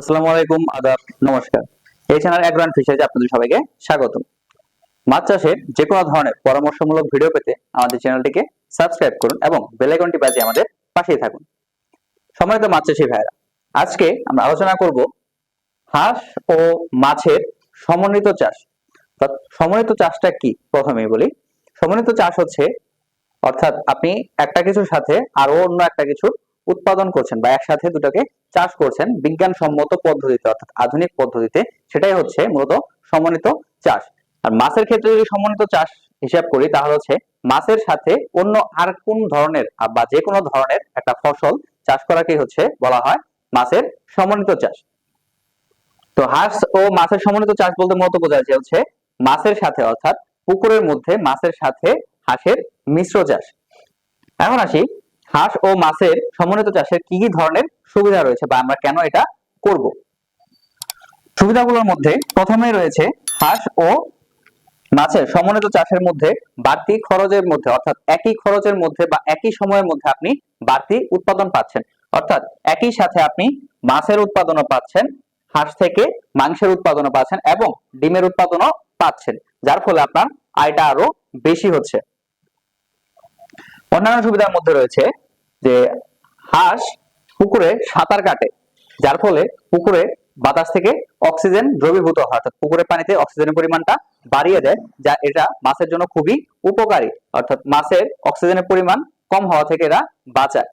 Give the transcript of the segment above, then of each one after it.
আসসালামু আলাইকুম, আদাব, নমস্কার। এই চ্যানেল অ্যাগ্রান ফিশারিজ আপনাদের সবাইকে স্বাগত মাছ চাষের যে কোনো ধরনের পরামর্শমূলক ভিডিও পেতে আমাদের চ্যানেলটিকে সাবস্ক্রাইব করুন এবং বেল আইকনটি বাজিয়ে আমাদের পাশেই থাকুন। সম্মানিত মাছ চাষী আজকে আমরা আলোচনা করব হাঁস ও মাছের সমন্বিত চাষ। সমন্বিত চাষটা কি? প্রথমেই বলি, সমন্বিত চাষ হচ্ছে, অর্থাৎ আপনি একটা কিছুর সাথে আরও অন্য একটা কিছু উৎপাদন করছেন বা একসাথে দুটোকে চাষ করছেন বিজ্ঞানসম্মত পদ্ধতিতে, অর্থাৎ আধুনিক পদ্ধতিতে, সেটাই হচ্ছে মূলত সমন্বিত চাষ। আর মাছের ক্ষেত্রে যদি সমন্বিত চাষ হিসাব করি, তাহলে হচ্ছে মাছের সাথে অন্য আর কোন ধরনের বা যে কোনো ধরনের একটা ফসল চাষ করাকে হচ্ছে বলা হয় মাছের সমন্বিত চাষ। তো হাঁস ও মাছের সমন্বিত চাষ বলতে মূলত বোঝা যাচ্ছে হচ্ছে মাছের সাথে, অর্থাৎ পুকুরের মধ্যে মাছের সাথে হাঁসের মিশ্র চাষ। এখন আসি হাঁস ও মাছের সমন্বিত চাষের কি কি ধরনের সুবিধা রয়েছে বা আমরা কেন এটা করব? সুবিধাগুলোর মধ্যে প্রথমে রয়েছে হাঁস ও মাছের সমন্বিত চাষের মধ্যে বাড়তি খরচের মধ্যে, অর্থাৎ একই খরচের মধ্যে বা একই সময়ের মধ্যে আপনি বাড়তি উৎপাদন পাচ্ছেন। অর্থাৎ একই সাথে আপনি মাছের উৎপাদনও পাচ্ছেন, হাঁস থেকে মাংসের উৎপাদনও পাচ্ছেন এবং ডিমের উৎপাদনও পাচ্ছেন, যার ফলে আপনার আয়টা আরও বেশি হচ্ছে। অন্যান্য সুবিধার মধ্যে রয়েছে যে হাঁস পুকুরে সাঁতার কাটে, যার ফলে পুকুরে বাতাস থেকে অক্সিজেন দ্রবীভূত হয়। অর্থাৎ পুকুরের পানিতে অক্সিজেনের পরিমাণটা বাড়িয়ে দেয়, যা এটা মাছের জন্য খুবই উপকারী। অর্থাৎ মাছের অক্সিজেনের পরিমাণ কম হওয়া থেকে এরা বাঁচায়।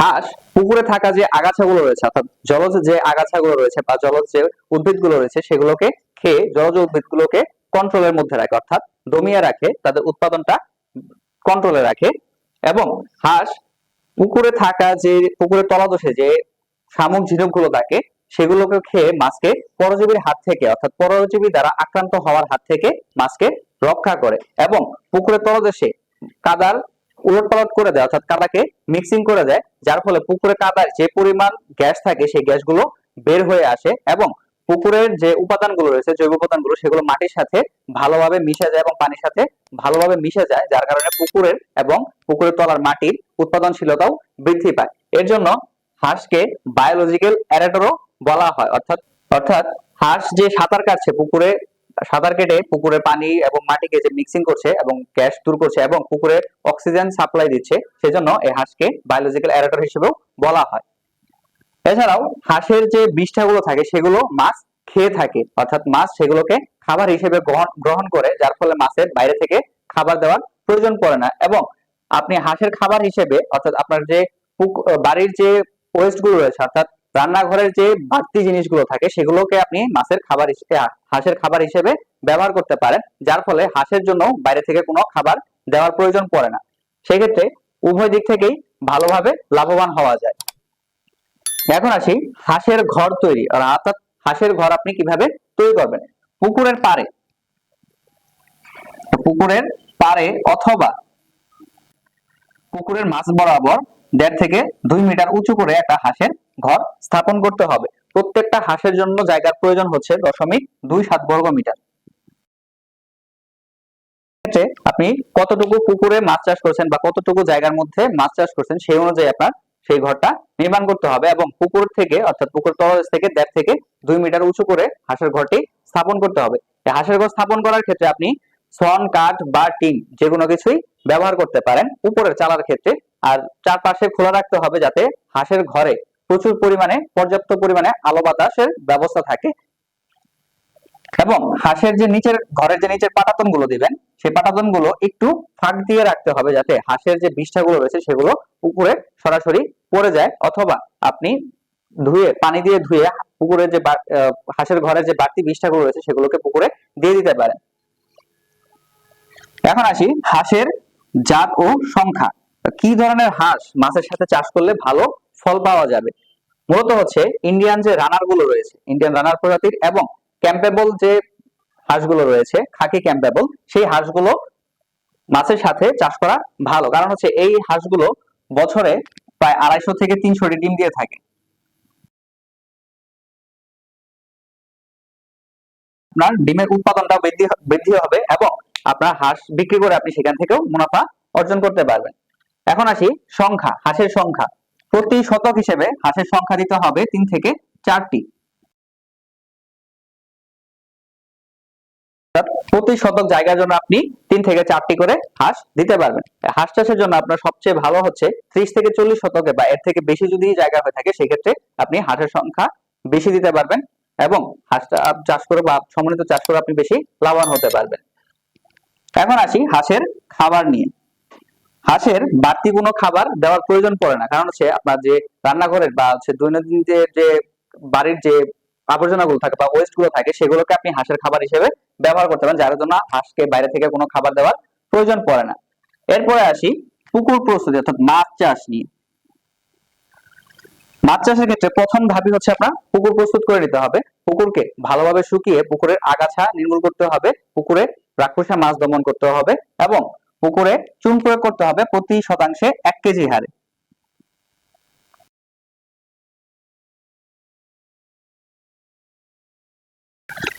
হাঁস পুকুরে থাকা যে আগাছাগুলো রয়েছে, অর্থাৎ জলজ যে আগাছাগুলো রয়েছে বা জলজ যে উদ্ভিদগুলো রয়েছে, সেগুলোকে খেয়ে জলজ উদ্ভিদগুলোকে কন্ট্রোলের মধ্যে রাখে, অর্থাৎ দমিয়ে রাখে, তাদের উৎপাদনটা কন্ট্রোলে রাখে এবং হাঁস পুকুরে থাকা যে পুকুরের তলাদোষে যে শামুক ঝিনুকগুলো থাকে, সেগুলোকে খেয়ে মাছকে পরজীবীর হাত থেকে, অর্থাৎ পরজীবী দ্বারা আক্রান্ত হওয়ার হাত থেকে মাছকে রক্ষা করে এবং পুকুরের তলদেশে কাদার উলট পালট করে দেয়, অর্থাৎ কাদাকে মিক্সিং করে দেয়, যার ফলে পুকুরে কাদার যে পরিমাণ গ্যাস থাকে, সেই গ্যাসগুলো বের হয়ে আসে এবং পুকুরের যে উপাদানগুলো রয়েছে, জৈব উপাদানগুলো, সেগুলো মাটির সাথে ভালোভাবে মিশে যায় এবং পানির সাথে ভালোভাবে মিশে যায়, যার কারণে পুকুরের এবং পুকুরের তলার মাটির উৎপাদনশীলতাও বৃদ্ধি পায়। এর জন্য হাঁসকে বায়োলজিক্যাল অ্যারেটরও বলা হয়। অর্থাৎ অর্থাৎ হাঁস যে সাঁতার কাটছে পুকুরে, সাঁতার কেটে পুকুরে পানি এবং মাটিকে যে মিক্সিং করছে এবং গ্যাস দূর করছে এবং পুকুরে অক্সিজেন সাপ্লাই দিচ্ছে, সেজন্য এই হাঁসকে বায়োলজিক্যাল অ্যারেটর হিসেবেও বলা হয়। এছাড়াও হাঁসের যে বিষ্ঠাগুলো থাকে সেগুলো মাছ খেয়ে থাকে। অর্থাৎ মাছ সেগুলোকে খাবার হিসেবে গ্রহণ করে, যার ফলে মাছের বাইরে থেকে খাবার দেওয়ার প্রয়োজন পড়ে না। এবং আপনি হাঁসের খাবার হিসেবে, অর্থাৎ আপনার যে বাড়ির যে ওয়েস্টগুলো রয়েছে, অর্থাৎ রান্নাঘরের যে বাড়তি জিনিসগুলো থাকে, সেগুলোকে আপনি মাছের খাবার হাঁসের খাবার হিসেবে ব্যবহার করতে পারেন, যার ফলে হাঁসের জন্য বাইরে থেকে কোনো খাবার দেওয়ার প্রয়োজন পড়ে না। সেক্ষেত্রে উভয় দিক থেকেই ভালোভাবে লাভবান হওয়া যায়। এখন আসি, হাঁসের ঘর তৈরি অর্থাৎ হাঁসের ঘর আপনি কীভাবে তৈরি করবেন? পুকুরের পাড়ে। পুকুরের পাড়ে অথবা পুকুরের মাছ বরাবর দেড় থেকে দুই মিটার উঁচু করে একটা হাঁসের ঘর স্থাপন করতে হবে। প্রত্যেকটা হাঁসের জন্য জায়গার প্রয়োজন হচ্ছে দশমিক দুই সাত বর্গ মিটার। আপনি কতটুকু পুকুরে মাছ চাষ করছেন বা কতটুকু জায়গার মধ্যে মাছ চাষ করছেন সেই অনুযায়ী আপনার সেই ঘরটা নির্মাণ করতে হবে এবং পুকুর থেকে, অর্থাৎ পুকুর তলদেশ থেকে, দেড় থেকে দুই মিটার উঁচু করে হাঁসের ঘরটি স্থাপন করতে হবে। হাঁসের ঘর স্থাপন করার ক্ষেত্রে আপনি সন, কাঠ বা টিন যে কোনো কিছুই ব্যবহার করতে পারেন উপরের চালার ক্ষেত্রে। আর চারপাশে খোলা রাখতে হবে যাতে হাঁসের ঘরে প্রচুর পরিমাণে, পর্যাপ্ত পরিমাণে আলো বাতাসের ব্যবস্থা থাকে। এবং হাঁসের যে নিচের, ঘরের যে নিচের পাটাতনগুলো দিবেন, সেই পাটাতনগুলো একটু ফাঁক দিয়ে রাখতে হবে যাতে হাঁসের যে বিষ্ঠাগুলো রয়েছে সেগুলো পুকুরে সরাসরি পড়ে যায় অথবা আপনি ধুয়ে, পানি দিয়ে ধুয়ে পুকুরের যে হাঁসের ঘরের যে বাড়তি বিষ্ঠাগুলো রয়েছে সেগুলোকে পুকুরে দিয়ে দিতে পারেন। এখন আসি হাঁসের জাত ও সংখ্যা। কি ধরনের হাঁস মাছের সাথে চাষ করলে ভালো ফল পাওয়া যাবে? মূলত হচ্ছে ইন্ডিয়ান যে রানারগুলো রয়েছে ইন্ডিয়ান রানার প্রজাতির এবং ক্যাম্পেবল যে হাঁসগুলো রয়েছে, খাকি ক্যাম্পেবল সেই হাঁসগুলো মাছের সাথে চাষ করা ভালো। কারণ হচ্ছে এই হাঁসগুলো বছরে প্রায় আড়াইশো থেকে তিনশোটি ডিম দিয়ে থাকে। আপনার ডিমের উৎপাদনটা বৃদ্ধি বৃদ্ধি হবে এবং আপনার হাঁস বিক্রি করে আপনি সেখান থেকেও মুনাফা অর্জন করতে পারবেন। এখন আসি সংখ্যা, হাঁসের সংখ্যা। প্রতি শতক হিসেবে হাঁসের সংখ্যা দিতে হবে তিন থেকে চারটি। অর্থাৎ প্রতি শতক জায়গার জন্য আপনি তিন থেকে চারটি করে হাঁস দিতে পারবেন। হাঁস চাষের জন্য আপনার সবচেয়ে ভালো হচ্ছে ত্রিশ থেকে চল্লিশ শতকে বা এর থেকে বেশি যদি জায়গা হয়ে থাকে, সেক্ষেত্রে আপনি হাঁসের সংখ্যা বেশি দিতে পারবেন এবং হাঁসটা চাষ করে বা সমন্বিত চাষ করে আপনি বেশি লাভবান হতে পারবেন। এখন আসি হাঁসের খাবার নিয়ে। হাঁসের বাড়তি কোনো খাবার দেওয়ার প্রয়োজন পড়ে না, কারণ হচ্ছে আপনার যে রান্নাঘরের বা হচ্ছে দৈনন্দিন যে বাড়ির যে আবর্জনাগুলো থাকে বা ওয়েস্টগুলো থাকে, সেগুলোকে আপনি হাঁসের খাবার হিসেবে ব্যবহার করতে পারেন, যার জন্য হাঁসকে বাইরে থেকে কোনো খাবার দেওয়ার প্রয়োজন পড়ে না। এরপরে আসি পুকুর প্রস্তুতি, অর্থাৎ মাছ চাষ নিয়ে। মাছ চাষের ক্ষেত্রে প্রথম ধাপই হচ্ছে আপনার পুকুর প্রস্তুত করে নিতে হবে। পুকুরকে ভালোভাবে শুকিয়ে পুকুরের আগাছা নির্মূল করতে হবে, পুকুরে রাক্ষসা মাছ দমন করতে হবে এবং পুকুরে চুন প্রয়োগ করতে হবে প্রতি শতাংশে এক কেজি হারে।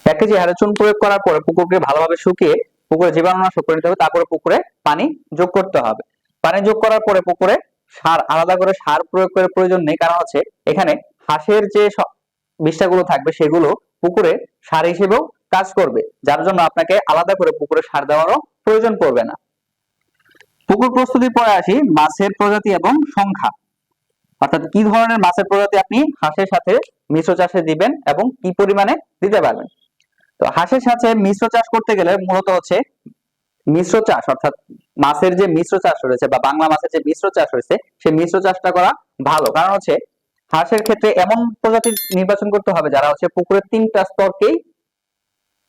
এক কেজি হারে চুন প্রয়োগ করার পরে পুকুরকে ভালোভাবে শুকিয়ে পুকুরে জীবাণুনাশক করে নিতে হবে, তারপরে পুকুরে পানি যোগ করতে হবে। পানি যোগ করার পরে পুকুরে সার, আলাদা করে সার প্রয়োগ করার প্রয়োজন নেই, কারণ হচ্ছে এখানে হাঁসের যে বিষ্ঠাগুলো থাকবে সেগুলো পুকুরে সার হিসেবেও কাজ করবে, যার জন্য আপনাকে আলাদা করে পুকুরে সার দেওয়ারও প্রয়োজন পড়বে না। পুকুর প্রস্তুতির পরে আসি মাছের প্রজাতি এবং সংখ্যা। অর্থাৎ কি ধরনের মাছের প্রজাতি আপনি হাঁসের সাথে মিশ্র চাষে দিবেন এবং কি পরিমাণে দিতে পারবেন? তো হাঁসের সাথে মিশ্র চাষ করতে গেলে মূলত হচ্ছে মিশ্র চাষ, অর্থাৎ মাছের যে মিশ্র চাষ রয়েছে বা বাংলা মাছের যে মিশ্র চাষ রয়েছে সেই মিশ্র চাষটা করা ভালো। কারণ হচ্ছে হাঁসের ক্ষেত্রে এমন প্রজাতি নির্বাচন করতে হবে যারা হচ্ছে পুকুরের তিনটা স্তরকেই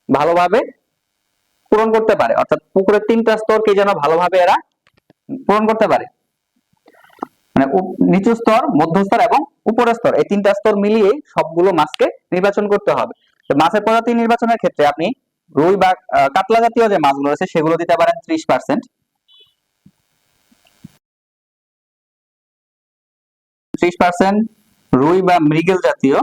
ভালোভাবে পূরণ করতে পারে। অর্থাৎ পুকুরের তিনটা স্তরকে যেন ভালোভাবে এরা পূরণ করতে পারে। মানে নিচু স্তর মধ্য স্তর এবং উপরের স্তর, এই তিনটা স্তর মিলিয়ে সবগুলো মাছকে নির্বাচন করতে হবে। মাছের প্রজাতি নির্বাচনের ক্ষেত্রে আপনি রুই বা কাতলা জাতীয় যে মাছগুলো রয়েছে সেগুলো দিতে পারেন ত্রিশ পার্সেন্ট ত্রিশ পার্সেন্ট রুই বা মৃগেল জাতীয়।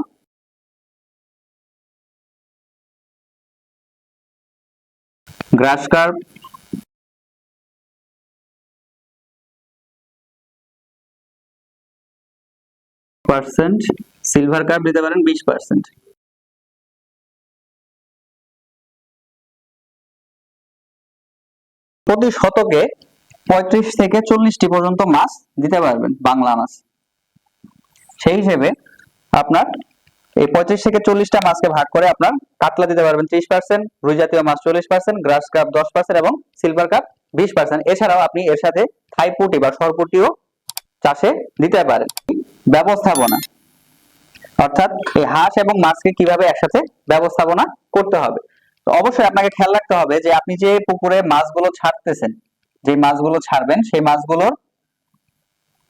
Grass carp. Percent silver carp দিতে পারেন বিশ পার্সেন্ট প্রতি শতকে পঁয়ত্রিশ থেকে চল্লিশটি পর্যন্ত মাছ দিতে পারবেন, বাংলা মাছ। সেই হিসেবে আপনার এই পঁয়ত্রিশ থেকে চল্লিশটা মাছকে ভাগ করে আপনার কাতলা দিতে পারবেন ত্রিশ পার্সেন্ট রুই জাতীয় মাছ চল্লিশ পার্সেন্ট গ্রাস কাপ দশ পার্সেন্ট এবং সিলভার কাপ বিশ পার্সেন্ট এছাড়াও আপনি এর সাথে থাইপুটি বা সরপুটিও চাষে দিতে পারেন। ব্যবস্থাপনা। অর্থাৎ এই হাঁস এবং মাছকে কীভাবে একসাথে ব্যবস্থাপনা করতে হবে? তো অবশ্যই আপনাকে খেয়াল রাখতে হবে যে আপনি যে পুকুরে মাছগুলো ছাড়তেছেন, যে মাছগুলো ছাড়বেন, সেই মাছগুলোর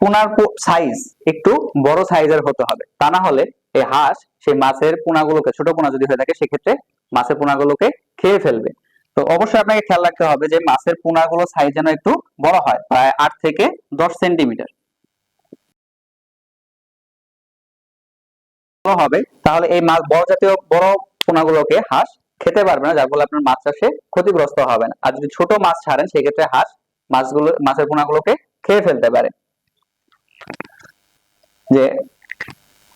পোনার সাইজ একটু বড় সাইজের হতে হবে। তা না হলে এই হাঁস সেই মাছের পোনাগুলোকে, ছোট পোনা যদি হয়ে থাকে, সেক্ষেত্রে মাছের পোনাগুলোকে খেয়ে ফেলবে। তো অবশ্যই আপনাকে খেয়াল রাখতে হবে যে মাছের পোনাগুলো সাইজ যেন একটু বড় হয়, প্রায় আট থেকে দশ সেন্টিমিটার হবে, তাহলে এই মাছ বড় জাতীয়, বড় পোনাগুলোকে হাঁস খেতে পারবে না, যার ফলে আপনার মাছ চাষে ক্ষতিগ্রস্ত হবে না। আর যদি ছোট মাছ ছাড়েন, সেক্ষেত্রে হাঁস মাছগুলো, মাছের পোনাগুলোকে খেয়ে ফেলতে পারে। যে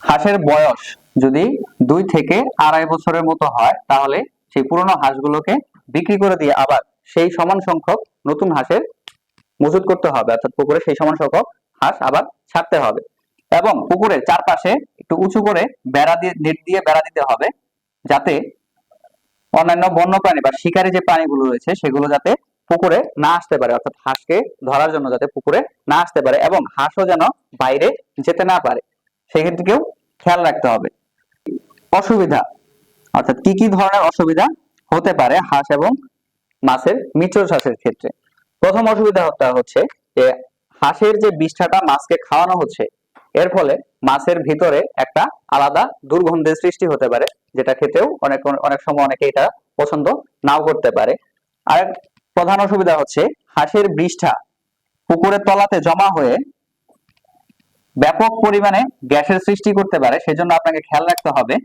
হাঁসের বয়স যদি দুই থেকে আড়াই বছরের মতো হয়, তাহলে সেই পুরনো হাঁসগুলোকে বিক্রি করে দিয়ে আবার সেই সমান সংখ্যক নতুন হাঁসের মজুত করতে হবে। অর্থাৎ পুকুরে সেই সমান সংখ্যক হাঁস আবার ছাড়তে হবে। এবং পুকুরের চারপাশে একটু উঁচু করে বেড়া দিয়ে, নেট দিয়ে বেড়া দিতে হবে, যাতে অন্যান্য বন্যপ্রাণী বা শিকারী যে প্রাণীগুলো রয়েছে, সেগুলো যাতে পুকুরে না আসতে পারে, অর্থাৎ হাঁসকে ধরার জন্য যাতে পুকুরে না আসতে পারে এবং হাঁসও যেন বাইরে যেতে না পারে সেক্ষেত্রেও খেয়াল রাখতে হবে। অসুবিধা, অর্থাৎ কি কি ধরনের অসুবিধা হতে পারে হাঁস এবং মাছের মিশ্র চাষের ক্ষেত্রে? প্রথম অসুবিধাটা হচ্ছে যে হাঁসের যে বিষ্ঠাটা মাছকে খাওয়ানো হচ্ছে এর ফলে মাছের ভিতরে একটা আলাদা দুর্গন্ধের সৃষ্টি হতে পারে, যেটা খেতেও অনেক অনেক সময় অনেকে এটা পছন্দ নাও করতে পারে। আর প্রধান অসুবিধা হচ্ছে হাঁসের বিষ্ঠা পুকুরের তলাতে জমা হয়ে ব্যাপক পরিমাণে গ্যাসের সৃষ্টি করতে পারে, সেজন্য আপনাকে খেয়াল রাখতে হবে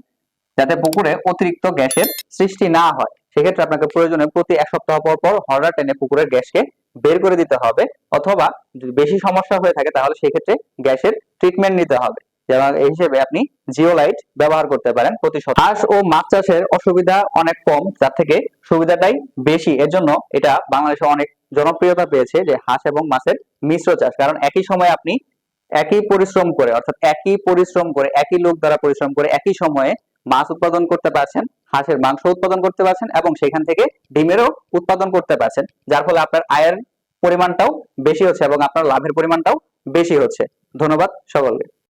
যাতে পুকুরে অতিরিক্ত গ্যাসের সৃষ্টি না হয়। সেক্ষেত্রে আপনাকে প্রয়োজনে প্রতি এক সপ্তাহ পর পর হররা টেনে পুকুরের গ্যাসকে বের করে দিতে হবে অথবা যদি বেশি সমস্যা হয়ে থাকে তাহলে সেক্ষেত্রে গ্যাসের ট্রিটমেন্ট নিতে হবে। যেমন এই হিসেবে আপনি জিওলাইট ব্যবহার করতে পারেন প্রতি হাঁস ও মাছ চাষের অসুবিধা অনেক কম, যার থেকে সুবিধাটাই বেশি। এর জন্য এটা বাংলাদেশে অনেক জনপ্রিয়তা পেয়েছে যে হাঁস এবং মাছের মিশ্র চাষ। কারণ একই সময় আপনি একই পরিশ্রম করে, অর্থাৎ একই পরিশ্রম করে, একই লোক দ্বারা পরিশ্রম করে, একই সময়ে মাছ উৎপাদন করতে পারছেন। হাঁসের মাংস উৎপাদন করতে পারছেন এবং সেখান থেকে ডিমেরও উৎপাদন করতে পারছেন। যার ফলে আপনার আয়ের পরিমাণটাও বেশি হচ্ছে এবং আপনার লাভের পরিমাণটাও বেশি হচ্ছে। ধন্যবাদ সকলকে।